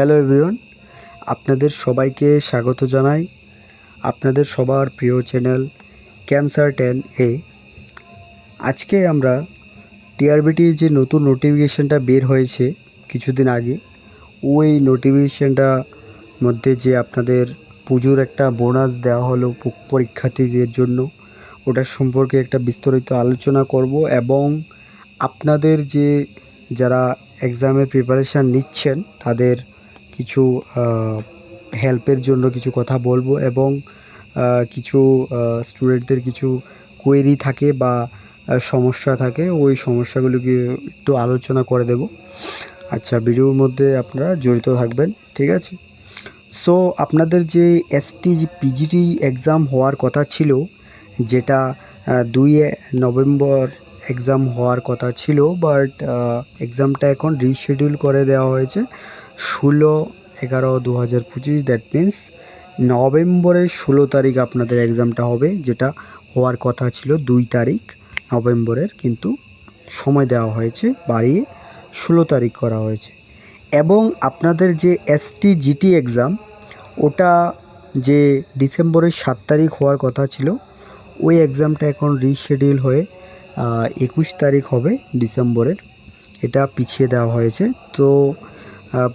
Hello everyone আপনাদের সবাইকে স্বাগত জানাই আপনাদের সবার প্রিয় চ্যানেল ক্যামসার টেন এ আজকে আমরা টিআরবিটির যে নতুন নোটিফিকেশানটা বের হয়েছে কিছুদিন আগে, ওই নোটিফিকেশানটা মধ্যে যে আপনাদের পুজোর একটা বোনাস দেওয়া হলো পরীক্ষার্থীদের জন্য, ওটার সম্পর্কে একটা বিস্তারিত আলোচনা করব এবং আপনাদের যে যারা এক্সামের প্রিপারেশান নিচ্ছেন, তাদের কিছু হেল্পের জন্য কিছু কথা বলব এবং কিছু স্টুডেন্টদের কিছু কোয়েরি থাকে বা সমস্যা থাকে, ওই সমস্যাগুলোকে একটু আলোচনা করে দেব। আচ্ছা ভিডিওর মধ্যে আপনারা জড়িত থাকবেন, ঠিক আছে? সো আপনাদের যে এসটি পিজিটি এক্সাম হওয়ার কথা ছিল, যেটা দুই নভেম্বর এক্সাম হওয়ার কথা ছিল বাট এক্সামটা এখন রিশিডিউল করে দেওয়া হয়েছে। ষোলো এগারো দু হাজার পঁচিশ দ্যাট মিন্স নভেম্বরের ষোলো তারিখ আপনাদের এক্সামটা হবে, যেটা হওয়ার কথা ছিল দুই তারিখ, নভেম্বরের কিন্তু সময় দেওয়া হয়েছে, বাড়িয়ে ষোলো তারিখ করা হয়েছে। এবং আপনাদের যে এসটি জিটি এক্সাম ওটা যে ডিসেম্বরের সাত তারিখ হওয়ার কথা ছিল, ওই এক্সামটা এখন রিশেডিউল হয়ে একুশ তারিখ হবে ডিসেম্বরের, এটা পিছিয়ে দেওয়া হয়েছে। তো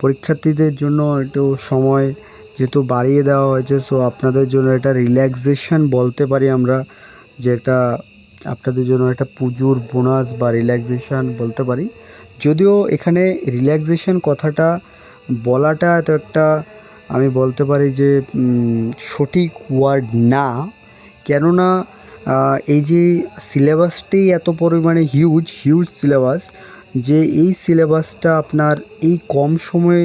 পরীক্ষার্থীদের জন্য একটু সময় যেহেতু বাড়িয়ে দেওয়া হয়েছে সো আপনাদের জন্য এটা রিল্যাক্সেশন বলতে পারি আমরা, যে আপনাদের জন্য একটা পুজোর বোনাস বা রিল্যাক্সেশন বলতে পারি। যদিও এখানে রিল্যাক্সেশন কথাটা বলাটা এত একটা আমি বলতে পারি যে সঠিক ওয়ার্ড না। কেননা এই যে সিলেবাসটি এত পরিমাণে হিউজ হিউজ সিলেবাস যে এই সিলেবাসটা আপনার এই কম সময়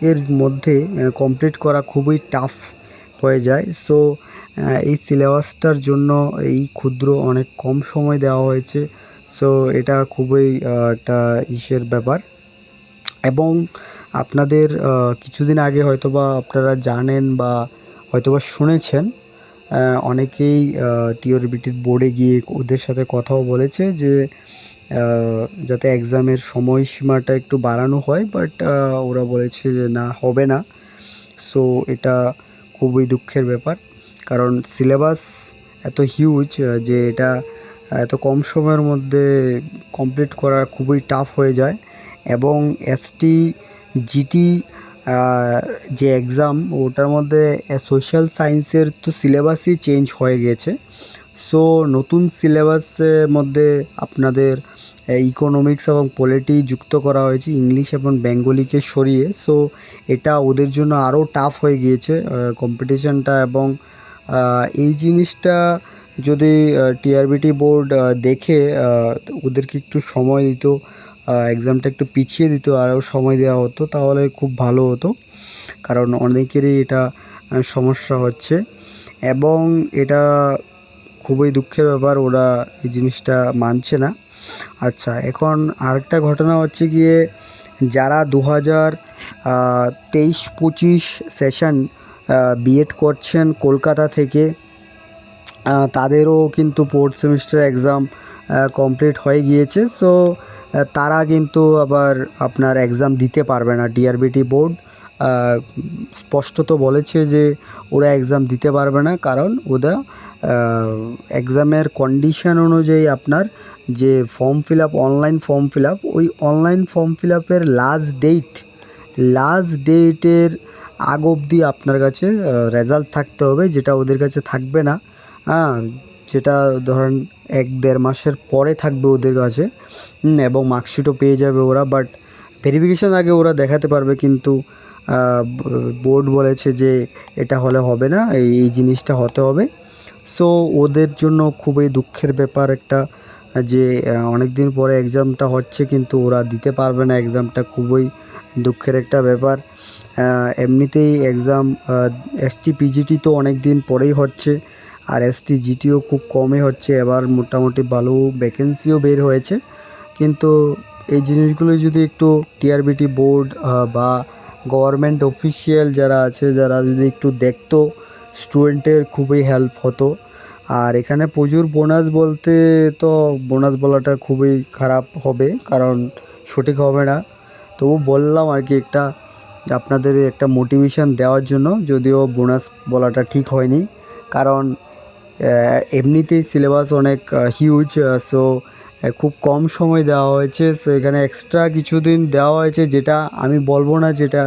এর মধ্যে কমপ্লিট করা খুবই টাফ হয়ে যায়। সো এই সিলেবাসটার জন্য এই ক্ষুদ্র অনেক কম সময় দেওয়া হয়েছে। সো এটা খুবই একটা ইসের ব্যাপার। এবং আপনাদের কিছুদিন আগে হয়তোবা আপনারা জানেন বা হয়তোবা শুনেছেন অনেকেই টিওরবিটির বোর্ডে গিয়ে ওদের সাথে কথাও বলেছে যে যাতে এক্সামের সময়সীমাটা একটু বাড়ানো হয় বাট ওরা বলেছে যে না, হবে না। সো এটা খুবই দুঃখের ব্যাপার। কারণ সিলেবাস এত হিউজ যে এটা এত কম সময়ের মধ্যে কমপ্লিট করা খুবই টাফ হয়ে যায়। এবং এসটি জিটি যে এক্সাম ওটার মধ্যে সোশ্যাল সায়েন্সের তো সিলেবাসই চেঞ্জ হয়ে গেছে। সো নতুন সিলেবাসের মধ্যে আপনাদের ইকোনমিক্স এবং পলিটি যুক্ত করা হয়েছে ইংলিশ এবং বেঙ্গলিকে সরিয়ে। সো এটা ওদের জন্য আরও টাফ হয়ে গিয়েছে কম্পিটিশানটা এবং এই জিনিসটা যদি টিআরবিটি বোর্ড দেখে ওদেরকে একটু সময় দিত এক্সামটা একটু পিছিয়ে দিত, আরও সময় দেওয়া হতো, তাহলে খুব ভালো হতো। কারণ অনেকেরই এটা সমস্যা হচ্ছে। এবং এটা খুবই দুঃখের ব্যাপার, ওরা এই জিনিসটা মানছে না। আচ্ছা এখন আরেকটা ঘটনা হচ্ছে গিয়ে যারা দু হাজার তেইশ পঁচিশ সেশন বিএড করছেন কলকাতা থেকে তাদেরও কিন্তু ফোর্থ সেমিস্টার এক্সাম কমপ্লিট হয়ে গিয়েছে। সো তারা কিন্তু আবার আপনার এক্সাম দিতে পারবে না ডিআরবিটি বোর্ড স্পষ্টত বলেছে যে ওরা এক্সাম দিতে পারবে না, কারণ ওরা এক্সামের কন্ডিশন অনুযায়ী আপনার যে form fill up online form fill up ওই অনলাইন ফর্ম ফিল আপের লাস্ট ডেট লাস্ট ডেটের আগ অবধি আপনার কাছে রেজাল্ট থাকতে হবে, যেটা ওদের কাছে থাকবে না। হ্যাঁ যেটা ধরেন এক দেড় মাসের পরে থাকবে ওদের কাছে এবং মার্কশিটও পেয়ে যাবে ওরা বাট ভেরিফিকেশান আগে ওরা দেখাতে পারবে, কিন্তু বোর্ড বলেছে যে এটা হলে হবে না, এই জিনিসটা হতে হবে। সো ওদের জন্য খুবই দুঃখের ব্যাপার একটা, যে অনেক দিন পরে এক্সামটা হচ্ছে কিন্তু ওরা দিতে পারবে না এক্সামটা খুবই দুঃখের একটা ব্যাপার। এমনিতেই এক্সাম এসটি পিজিটি তো অনেক দিন পরেই হচ্ছে, আর এসটি জিটিও খুব কমই হচ্ছে, এবার মোটামুটি ভালো ভ্যাকেন্সিও বের হয়েছে। কিন্তু এই জিনিসগুলো যদি একটু টিআরবিটি বোর্ড বা গভর্নমেন্ট অফিসিয়াল যারা আছে, যারা যদি একটু দেখতো স্টুডেন্টের খুবই হেল্প হতো। আর এখানে প্রচুর বোনাস বলতে তো বোনাস বলাটা খুবই খারাপ হবে, কারণ সঠিক হবে না। তবু বললাম আর কি একটা, আপনাদের একটা মোটিভেশন দেওয়ার জন্য, যদিও বোনাস বলাটা ঠিক হয়নি। কারণ এমনিতেই সিলেবাস অনেক হিউজ সো খুব কম সময় দেওয়া হয়েছে। সো এখানে এক্সট্রা কিছু দিন দেওয়া হয়েছে, যেটা আমি বলব না যেটা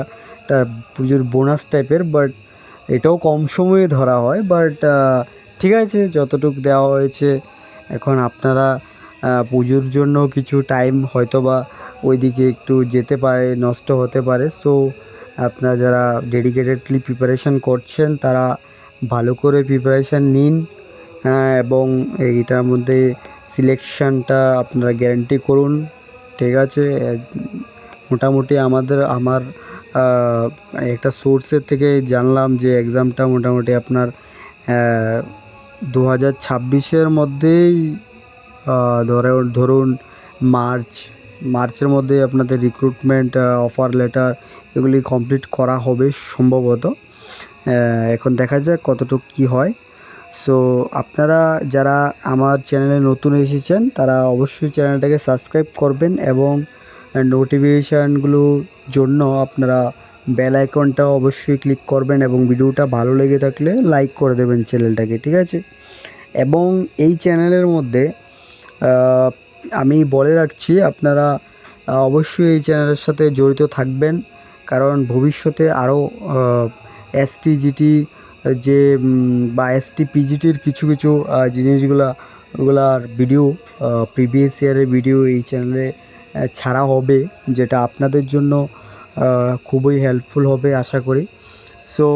পুজোর বোনাস টাইপের বাট এটাও কম সময়ে ধরা হয়। বাট ঠিক আছে, যতটুকু দেওয়া হয়েছে, এখন আপনারা পুজোর জন্য কিছু টাইম হয়তো বা ওইদিকে একটু যেতে পারে, নষ্ট হতে পারে। সো আপনারা যারা ডেডিকেটেডলি প্রিপারেশন করছেন, তারা ভালো করে প্রিপারেশান নিন। এবং এইটার মধ্যে সিলেকশানটা আপনারা গ্যারেন্টি করুন, ঠিক আছে? মোটামুটি আমাদের, আমার একটা সোর্সের থেকে জানলাম যে এক্সামটা মোটামুটি আপনার দু হাজার ছাব্বিশের মধ্যেই ধরে, ধরুন মার্চ, মার্চের মধ্যে আপনাদের রিক্রুটমেন্ট অফার লেটার এগুলি কমপ্লিট করা হবে সম্ভবত। এখন দেখা যাক কতটুকু কী হয়। সো আপনারা যারা আমার চ্যানেলে নতুন এসেছেন, তারা অবশ্যই চ্যানেলটাকে সাবস্ক্রাইব করবেন এবং নোটিফিকেশানগুলোর জন্য আপনারা বেল আইকনটা অবশ্যই ক্লিক করবেন এবং ভিডিওটা ভালো লেগে থাকলে লাইক করে দেবেন চ্যানেলটাকে ঠিক আছে? এবং এই চ্যানেলের মধ্যে আমি বলে রাখছি, আপনারা অবশ্যই এই চ্যানেলের সাথে জড়িত থাকবেন, কারণ ভবিষ্যতে আরও এসটি জিটি যে বা এসটি পিজিটির কিছু কিছু জিনিসগুলা ওগুলার ভিডিও প্রিভিয়াস ইয়ারের ভিডিও এই চ্যানেলে ছাড়া হবে, যেটা আপনাদের জন্য খুবই হেল্পফুল হবে আশা করি। সো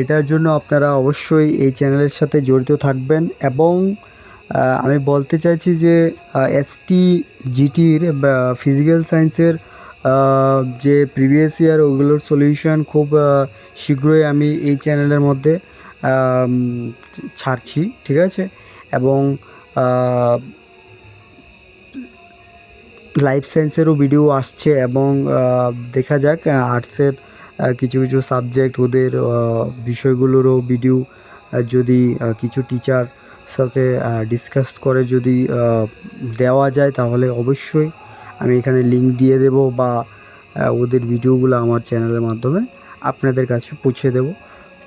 এটার জন্য আপনারা অবশ্যই এই চ্যানেলের সাথে জড়িত থাকবেন এবং আমি বলতে চাইছি যে এসটি জিটির ফিজিক্যাল সায়েন্সের যে প্রিভিয়াস ইয়ার ওগুলোর সলিউশন খুব শীঘ্রই আমি এই চ্যানেলের মধ্যে ছাড়ছি, ঠিক আছে? এবং লাইফ সায়েন্সেরও ভিডিও আসছে এবং দেখা যাক আর্টসের কিছু কিছু সাবজেক্ট ওদের বিষয়গুলোরও ভিডিও যদি কিছু টিচার সাথে ডিসকাস করে যদি দেওয়া যায় তাহলে অবশ্যই আমি এখানে লিঙ্ক দিয়ে দেব বা ওদের ভিডিওগুলো আমার চ্যানেলের মাধ্যমে আপনাদের কাছে পৌঁছে দেব।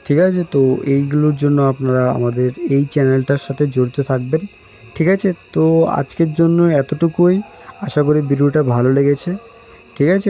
ঠিক আছে? তো এইগুলোর জন্য আপনারা আমাদের এই চ্যানেলটার সাথে জড়িত থাকবেন। ঠিক আছে? তো আজকের জন্য এতটুকুই। আশা করি ভিডিওটা ভালো লেগেছে। ঠিক আছে?